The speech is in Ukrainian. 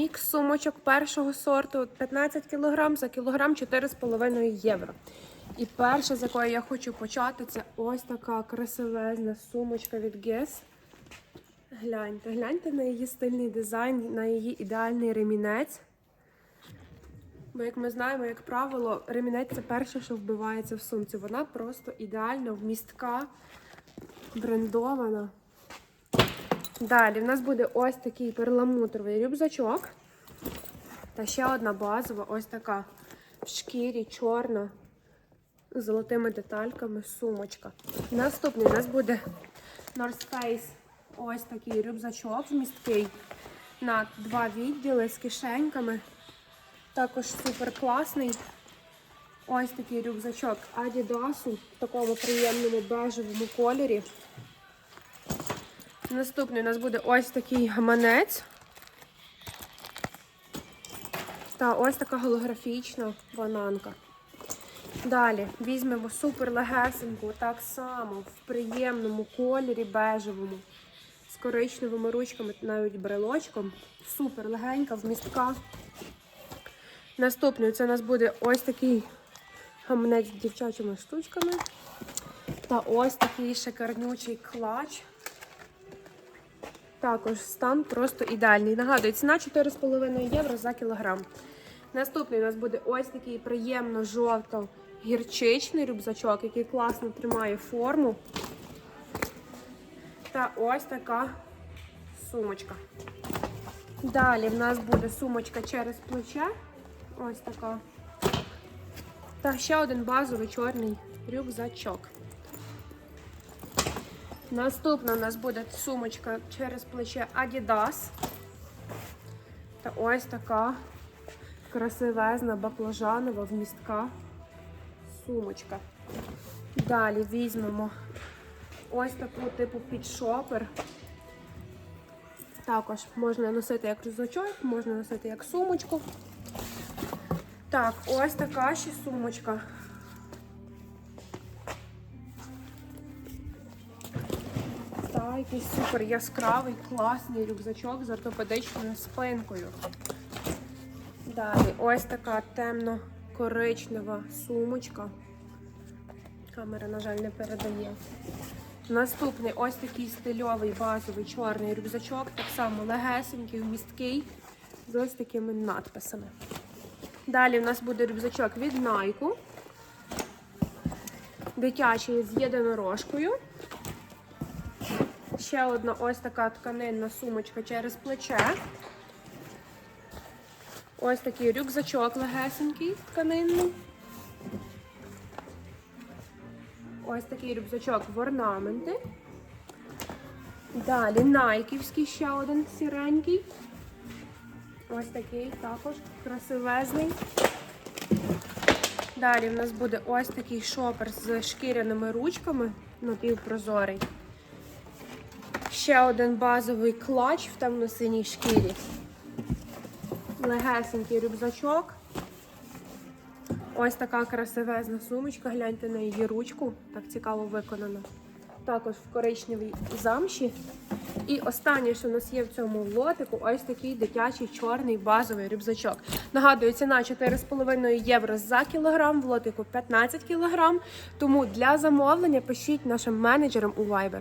Мікс сумочок першого сорту 15 кг за кілограм 4,5 євро. І перше, з якої я хочу почати, це ось така красивезна сумочка від Guess. Гляньте, гляньте на її стильний дизайн, на її ідеальний ремінець. Бо, як ми знаємо, як правило, ремінець це перше, що вбивається в сумці. Вона просто ідеально вмістка, брендована. Далі в нас буде ось такий перламутровий рюкзачок. Та ще одна базова, ось така в шкірі, чорна, з золотими детальками сумочка. Наступний у нас буде North Face ось такий рюкзачок вмісткий на два відділи з кишеньками. Також супер класний. Ось такий рюкзачок Adidas в такому приємному бежевому кольорі. Наступний у нас буде ось такий гаманець. Та ось така голографічна бананка. Далі візьмемо супер легесеньку, так само в приємному кольорі бежевому, з коричневими ручками, навіть брелочком. Супер легенька, вмістка. Наступний це у нас буде ось такий гаманець з дівчачими штучками. Та ось такий шикарнючий клач. Також стан просто ідеальний. Нагадую, ціна 4,5 євро за кілограм. Наступний у нас буде ось такий приємно жовто-гірчичний рюкзачок, який класно тримає форму. Та ось така сумочка. Далі в нас буде сумочка через плече. Ось така. Та ще один базовий чорний рюкзачок. Наступна у нас буде сумочка через плече Adidas. Та ось така красивезна баклажанова вмістка сумочка. Далі візьмемо ось таку типу підшопер. Також можна носити як рюкзачок, можна носити як сумочку. Так, ось така ще сумочка. Якийсь супер яскравий, класний рюкзачок з ортопедичною спинкою. Далі ось така темно-коричнева сумочка. Камера, на жаль, не передає. Наступний ось такий стильовий базовий чорний рюкзачок, так само легесенький, вмісткий, з ось такими надписами. Далі в нас буде рюкзачок від Nike. Дитячий з єдинорожкою. Ще одна ось така тканинна сумочка через плече. Ось такий рюкзачок легесенький тканинний. Ось такий рюкзачок в орнаменти. Далі найківський ще один сіренький. Ось такий також красивезний. Далі в нас буде ось такий шопер з шкіряними ручками, напівпрозорий. Ще один базовий клач в темно-синій шкірі. Легесенький рюкзачок. Ось така красивезна сумочка. Гляньте на її ручку. Так цікаво виконана. Також в коричневій замші. І останнє, що у нас є в цьому лотику, ось такий дитячий чорний базовий рюкзачок. Нагадую, ціна 4,5 євро за кілограм, в лотику 15 кілограм. Тому для замовлення пишіть нашим менеджерам у Viber.